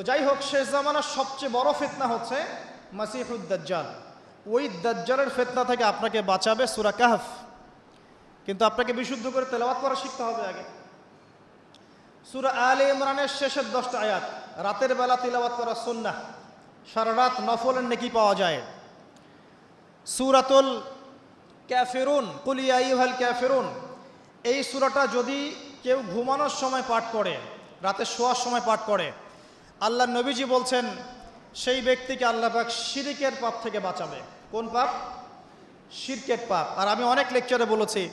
তো যাই হোক, শেষ জামানার সবচেয়ে বড় ফেতনা হচ্ছে মাসিহুদ্দাজ্জাল ওই দাজ্জালের ফেতনা থেকে আপনাকে বাঁচাবে সুরা কাহফ। কিন্তু আপনাকে বিশুদ্ধ করে তেলাওয়াত করা শিখতে হবে আগে। সুরা আলে ইমরানের শেষের দশটা আয়াত, রাতের বেলা তিলাওয়াত করা সুন্নাহ, সারা রাত নফলের নেকি পাওয়া যায়। সুরাতুল ক্যাফেরুন কুলিয়া ইউহাল ক্যাফেরুন এই সুরাটা যদি কেউ ঘুমানোর সময় পাঠ করে, রাতে শোয়ার সময় পাঠ করে আল্লাহ নবীজি বলছেন, সেই ব্যক্তিকে আল্লাহ পাক শিরিকের পাপ থেকে বাঁচাবে। কোন পাপ? শিরকের পাপ। আর আমি অনেক লেকচারে বলেছি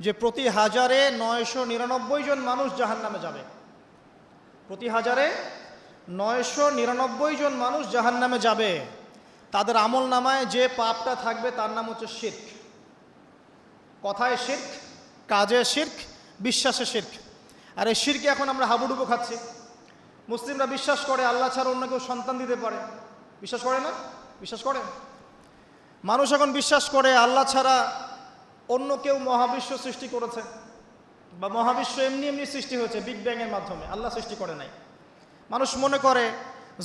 যে প্রতি হাজারে নয়শো নিরানব্বই জন মানুষ জাহান নামে যাবে। প্রতি হাজারে নয়শো নিরানব্বই জন মানুষ জাহান নামে যাবে। তাদের আমল নামায় যে পাপটা থাকবে তার নাম হচ্ছে শির্ক। কথায় শির্ক, কাজে শির্ক, বিশ্বাসে শির্ক। আর এই শিরকে এখন আমরা হাবুডুবু খাচ্ছি। মুসলিমরা বিশ্বাস করে, আল্লাহ ছাড়া অন্য কেউ সন্তান দিতে পারে। বিশ্বাস করে না? বিশ্বাস করে? মানুষ এখন বিশ্বাস করে, আল্লাহ ছাড়া অন্য কেউ মহাবিশ্ব সৃষ্টি করেছে বা মহাবিশ্ব এমনি এমনি সৃষ্টি হয়েছে বিগ ব্যাংয়ের মাধ্যমে। আল্লাহ সৃষ্টি করে নাই। মানুষ মনে করে,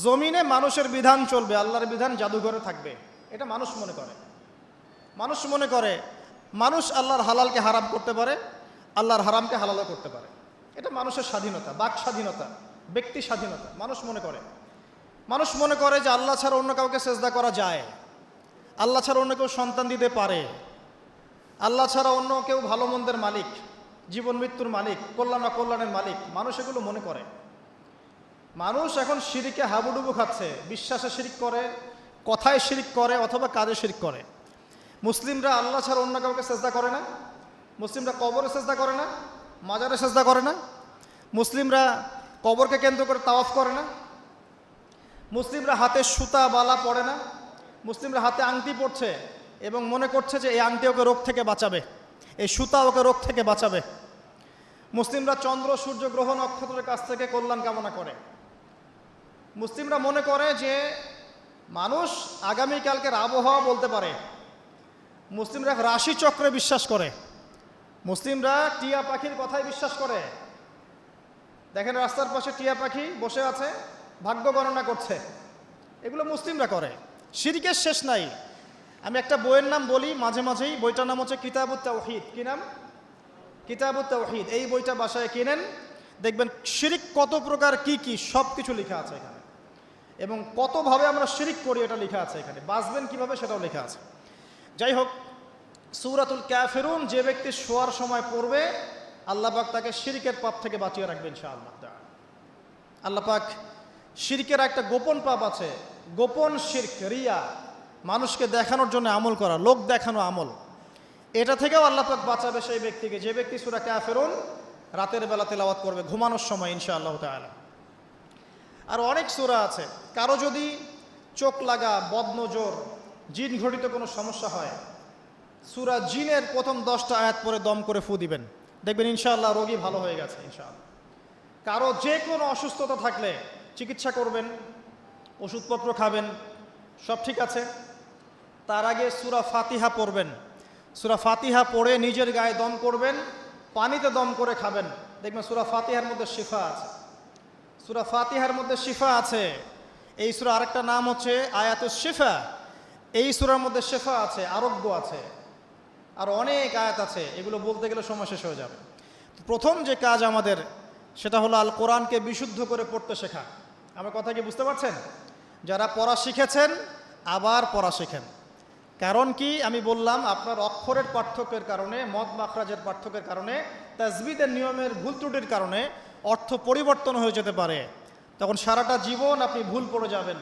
জমিনে মানুষের বিধান চলবে, আল্লাহর বিধান জাদুঘরে থাকবে। এটা মানুষ মনে করে। মানুষ মনে করে, মানুষ আল্লাহর হালালকে হারাম করতে পারে, আল্লাহর হারামকে হালালও করতে পারে। এটা মানুষের স্বাধীনতা, বাক স্বাধীনতা। ব্যক্তি স্বাধীনতা, মানুষ মনে করে। মানুষ মনে করে যে আল্লাহ ছাড়া অন্য কাউকে চেষ্টা করা যায়। আল্লাহ ছাড়া অন্য কেউ সন্তান দিতে পারে। আল্লাহ ছাড়া অন্য কেউ ভালো মন্দের মালিক, জীবন মৃত্যুর মালিক, কল্যাণ অকল্যাণের মালিক, মানুষ এগুলো মনে করে। মানুষ এখন সিঁড়িকে হাবুডুবু খাচ্ছে, বিশ্বাসে শিরিক করে, কথায় শিরিক করে অথবা কাজে শিরিক করে। মুসলিমরা আল্লাহ ছাড়া অন্য কাউকে চেষ্টা করে না, মুসলিমরা কবরে চেষ্টা করে না, মাজারে চেষ্টা করে না। মুসলিমরা কবরকে কেন্দ্র করে তাওয়াফ করে না। মুসলিমরা হাতে সুতা, বালা পড়ে না। মুসলিমরা হাতে আংটি পড়ছে এবং মনে করছে যে এই আংটি ওকে রোগ থেকে বাঁচাবে। এই সুতা ওকে রোগ থেকে বাঁচাবে। মুসলিমরা চন্দ্র, সূর্য, গ্রহ, নক্ষত্রের কাছ থেকে কল্যাণ কামনা করে। মুসলিমরা মনে করে যে মানুষ আগামীকালকের আবহাওয়া বলতে পারে। মুসলিমরা রাশি চক্রে বিশ্বাস করে। মুসলিমরা টিয়া পাখির কথায় বিশ্বাস করে। দেখেন রাস্তার পাশে টিয়া পাখি বসে আছে, ভাগ্য গণনা করছে। এগুলো মুসলিমরা করে। সিরিকের শেষ নাই। আমি একটা বইয়ের নাম বলি, মাঝে মাঝেই। বইটার নাম হচ্ছে কিতাবুত তাওহিদ। কি নাম? কিতাবুত তাওহিদ। এই বইটা বাসায় কিনেন। দেখবেন শিরিক কত প্রকার, কি কি সব কিছু লেখা আছে এখানে। এবং কতভাবে আমরা শিরিক করি, এটা লেখা আছে এখানে। বাঁচবেন কীভাবে, সেটাও লেখা আছে। যাই হোক, সুরাতুল ক্যাফেরুন যে ব্যক্তি শোয়ার সময় পড়বে আল্লাহ পাক তাকে শিরিকের পাপ থেকে বাঁচিয়ে রাখবেন ইনশাআল্লাহ। আল্লাহ পাক শিরকের একটা গোপন পাপ আছে, গোপন শির্ক, রিয়া, মানুষকে দেখানোর জন্য আমল করা, লোক দেখানো আমল। এটা থেকেও আল্লাহ পাক বাঁচাবে সেই ব্যক্তিকে। যে ব্যক্তি সুরা ক্যাফেরুন রাতের বেলা তেলাওয়াত করবে, ঘুমানোর সময় ইনশাআল্লাহ তাআলা। আর অনেক সুরা আছে, কারও যদি চোখ লাগা, বদনজর, জিন ঘটিত কোনো সমস্যা হয়, সুরা জিনের প্রথম দশটা আয়াত পরে দম করে ফু দিবেন। দেখবেন ইনশাআল্লাহ রোগী ভালো হয়ে গেছে, ইনশাআল্লাহ। কারও যে কোনো অসুস্থতা থাকলে চিকিৎসা করবেন, ওষুধপত্র খাবেন, সব ঠিক আছে। তার আগে সুরা ফাতিহা পড়বেন। সুরা ফাতিহা পড়ে নিজের গায়ে দম করবেন, পানিতে দম করে খাবেন। দেখবেন সুরা ফাতিহার মধ্যে শিফা আছে। সুরা ফাতিহার মধ্যে শিফা আছে। এই সুরা আরেকটা নাম হচ্ছে আয়াত শিফা। এই সুরার মধ্যে শেফা আছে, আরোগ্য আছে। আর অনেক আয়াত আছে, এগুলো বলতে গেলে সময় শেষ হয়ে যাবে। প্রথম যে কাজ আমাদের, সেটা হলো আল কোরআনকে বিশুদ্ধ করে পড়তে শেখা। আমার কথা কি বুঝতে পারছেন? যারা পড়া শিখেছেন, আবার পড়া শেখেন। কারণ কি? আমি বললাম, আপনার অক্ষরের পার্থক্যের কারণে, মদ মাখরাজের পার্থক্যের কারণে তাজবিদের নিয়মের ভুল ত্রুটির কারণে অর্থ পরিবর্তন হয়ে যেতে পারে। তখন সারাটা জীবন আপনি ভুল পড়ে যাবেন।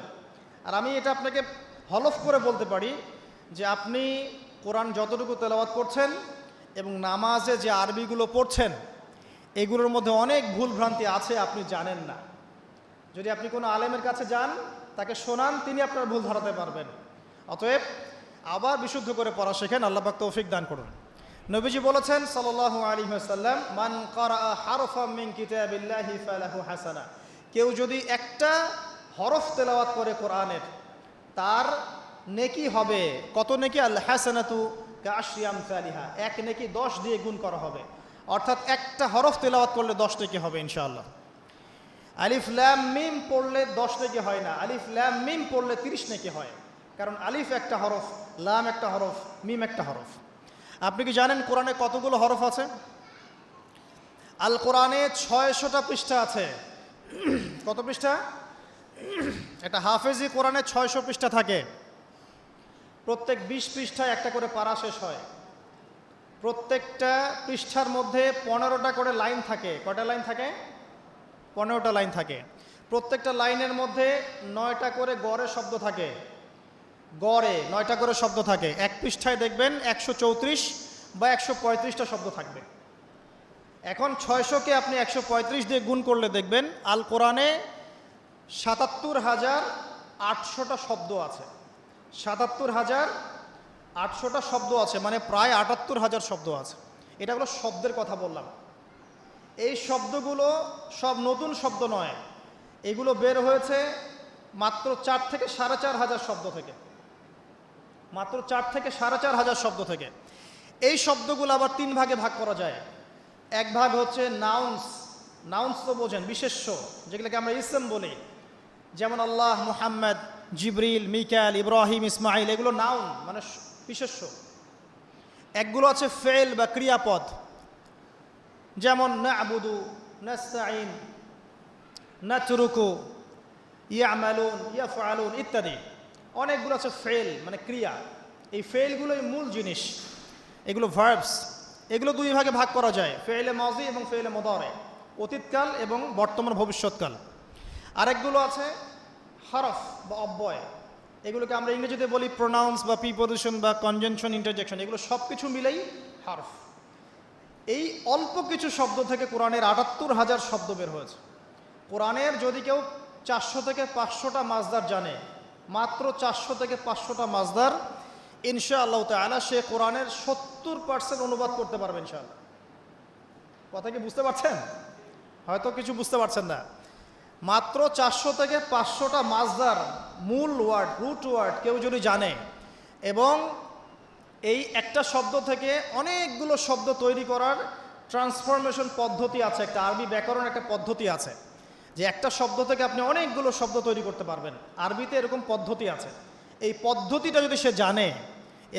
আর আমি এটা আপনাকে হলফ করে বলতে পারি যে আপনি কোরআন যতটুকু তেলাওয়াত করছেন এবং নামাজে যে আরবিগুলো পড়ছেন, এগুলোর মধ্যে অনেক ভুল ভ্রান্তি আছে আপনি জানেন না। যদি আপনি কোনো আলেমের কাছে যান, তাকে শোনান, তিনি আপনার ভুল ধরাতে পারবেন। অতএব আবার বিশুদ্ধ করে পড়া শেখেন, আল্লাহ পাক তৌফিক দান করুন। নবীজি বলেছেন কিতাবিল্লাহি ফালাহু হাসানা। কেউ যদি একটা হরফ তেলাওয়াত করে কোরআনের, তার নেকি হবে? কত নেকি? আল হাসানাতু কাশিয়াম সালিহা এক নেকি দশ দিয়ে গুণ করা হবে। অর্থাৎ একটা হরফ তেলাওয়াত করলে দশ নেকি হবে ইনশাআল্লাহ। আলিফ ল্যাম মিম পড়লে দশ নেকি হয় না। আলিফ ল্যাম মিম পড়লে তিরিশ নেকি হয়। কারণ আলিফ একটা হরফ, লাম একটা হরফ, মিম একটা হরফ। আপনি কি জানেন কোরআনে কতগুলো হরফ আছে? আল কোরআনে ছয়শোটা পৃষ্ঠা আছে। কত পৃষ্ঠা? একটা হাফেজি কোরআনে ছয়শো পৃষ্ঠা থাকে। প্রত্যেক বিশ পৃষ্ঠায় একটা করে পারা শেষ হয়। প্রত্যেকটা পৃষ্ঠার মধ্যে পনেরোটা করে লাইন থাকে। কটা লাইন থাকে? পনেরোটা লাইন থাকে। প্রত্যেকটা লাইনের মধ্যে নয়টা করে গড়ে শব্দ থাকে। গড়ে নয়টা করে শব্দ থাকে। এক পৃষ্ঠায় দেখবেন একশো চৌত্রিশ বা একশো পঁয়ত্রিশটা শব্দ থাকবে। এখন ছয়শোকে আপনি একশো পঁয়ত্রিশ দিয়ে গুণ করলে দেখবেন আল কোরআনে সাতাত্তর হাজার আটশোটা শব্দ আছে। সাতাত্তর হাজার আটশোটা শব্দ আছে মানে প্রায় আটাত্তর হাজার শব্দ আছে। এটা হলো শব্দের কথা বললাম। এই শব্দগুলো সব নতুন শব্দ নয়। এগুলো বের হয়েছে মাত্র চার থেকে সাড়ে চার হাজার শব্দ থেকে। মাত্র চার থেকে সাড়ে চার হাজার শব্দ থেকে। এই শব্দগুলো আবার তিন ভাগে ভাগ করা যায়। এক ভাগ হচ্ছে নাউন্স নাউন্স তো বোঝেন, বিশেষ্য, যেগুলোকে আমরা ইসলাম বলি। যেমন আল্লাহ মুহাম্মদ, জিবরিল মিকাল ইব্রাহিম ইসমাইল এগুলো নাউন মানে বিশেষ্য। একগুলো আছে ফেল বা ক্রিয়াপদ। যেমন না আবুদু নাস্তাইন নাচরুকু ইয়ামালুন, ইয়াফআলুন ইত্যাদি। অনেকগুলো আছে ফেল মানে ক্রিয়া। এই ফেলগুলোই মূল জিনিস। এগুলো ভার্বস এগুলো দুই ভাগে ভাগ করা যায়, ফেলে মজি এবং ফেলে মদরে। অতীতকাল এবং বর্তমান ভবিষ্যৎকাল। আরেকগুলো আছে হরফ বা অব্যয়। এগুলোকে আমরা ইংরেজিতে বলি প্রোনাউন্স বা প্রিপোজিশন বা কনজেনশন ইন্টারজেকশন এগুলো সব কিছু মিলেই হরফ। এই অল্প কিছু শব্দ থেকে কোরআনের আটাত্তর হাজার শব্দ বের হয়েছে। কোরআনের যদি কেউ চারশো থেকে পাঁচশোটা মাছদার জানে, মাত্র চারশো থেকে পাঁচশোটা মাছদার ইনশা আল্লাহ তালা সে কোরআনের সত্তর পার্সেন্ট অনুবাদ করতে পারবে ইনশাআল্লাহ। কথা কি বুঝতে পারছেন? হয়তো কিছু বুঝতে পারছেন না। মাত্র চারশো থেকে পাঁচশোটা মাছদার মূল ওয়ার্ড, রুট ওয়ার্ড কেউ যদি জানে, এবং এই একটা শব্দ থেকে অনেকগুলো শব্দ তৈরি করার ট্রান্সফরমেশন পদ্ধতি আছে, একটা আরবি ব্যাকরণ একটা পদ্ধতি আছে, যে একটা শব্দ থেকে আপনি অনেকগুলো শব্দ তৈরি করতে পারবেন। আরবিতে এরকম পদ্ধতি আছে। এই পদ্ধতিটা যদি সে জানে,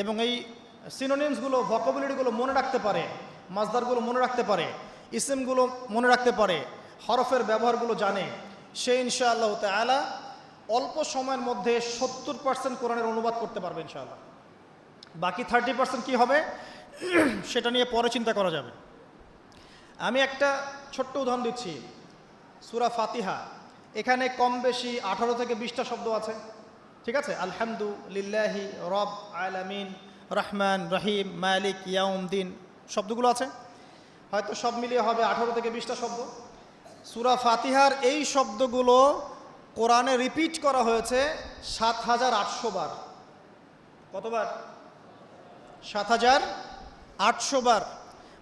এবং এই সিনোনিমসগুলো ভকাবুলারিগুলো মনে রাখতে পারে মাজদারগুলো মনে রাখতে পারে, ইসিমগুলো মনে রাখতে পারে, হরফের ব্যবহারগুলো জানে সে ইনশাআল্লাহ তালা অল্প সময়ের মধ্যে সত্তর পার্সেন্ট কোরআনের অনুবাদ করতে পারবে ইনশাআল্লাহ। বাকি থার্টি পার্সেন্ট কী হবে? সেটা নিয়ে পরে চিন্তা করা যাবে। আমি একটা ছোট্ট উদাহরণ দিচ্ছি। সুরা ফাতিহা, এখানে কম বেশি আঠারো থেকে বিশটা শব্দ আছে। ঠিক আছে? আলহামদু লিল্লাহি রব আলামিন, রহমান, রহিম, মালিক, ইয়াউমদিন, শব্দগুলো আছে। হয়তো সব মিলিয়ে হবে আঠারো থেকে বিশটা শব্দ। সুরা ফাতিহার এই শব্দগুলো কোরআনে রিপিট করা হয়েছে সাত হাজার আটশো বার। কতবার? সাত হাজার আটশো বার।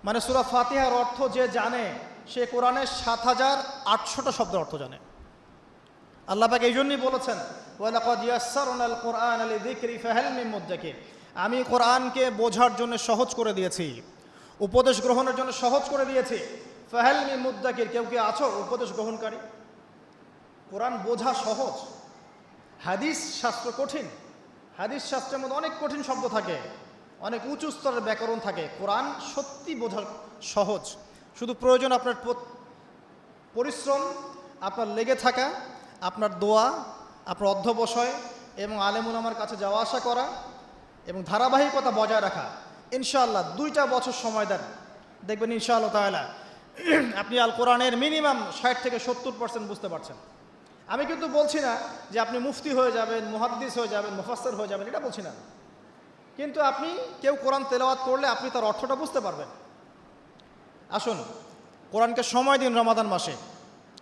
মানে সুরা ফাতিহার অর্থ যে জানে, সে কোরআনের সাত হাজার আটশোটা শব্দের অর্থ জানে। আল্লাহ পাক এই জন্যই বলেছেন আমি কোরআনকে বোঝার জন্য সহজ করে দিয়েছি, উপদেশ গ্রহণের জন্য সহজ করে দিয়েছি ফাহাল মিন মুদ্দাকির কেউ কি আছো? উপদেশ গ্রহণকারী। কোরআন বোঝা সহজ। হাদিস শাস্ত্র কঠিন। হাদিস শাস্ত্রের মধ্যে অনেক কঠিন শব্দ থাকে। অনেক উঁচু স্তরের ব্যাকরণ থাকে। কোরআন সত্যি বোঝা সহজ। শুধু প্রয়োজন আপনার পরিশ্রম, আপনার লেগে থাকা, আপনার দোয়া, আপনার অধ্যবসয় এবং আলেমুল আমার কাছে যাওয়া, আসা করা এবং ধারাবাহিকতা বজায় রাখা। ইনশাআল্লাহ দুইটা বছর সময় দেন। দেখবেন ইনশাআল্লাহ তাহলে আপনি আল কোরআনের মিনিমাম ষাট থেকে সত্তর পার্সেন্ট বুঝতে পারছেন। আমি কিন্তু বলছি না যে আপনি মুফতি হয়ে যাবেন, মুহাদ্দিস হয়ে যাবেন, মুফাস্সর হয়ে যাবেন, এটা বলছি না। কিন্তু আপনি কেউ কোরআন তেলাওয়াত করলে আপনি তার অর্থটা বুঝতে পারবেন। আসুন, কোরআনকে সময় দিন রমাদান মাসে।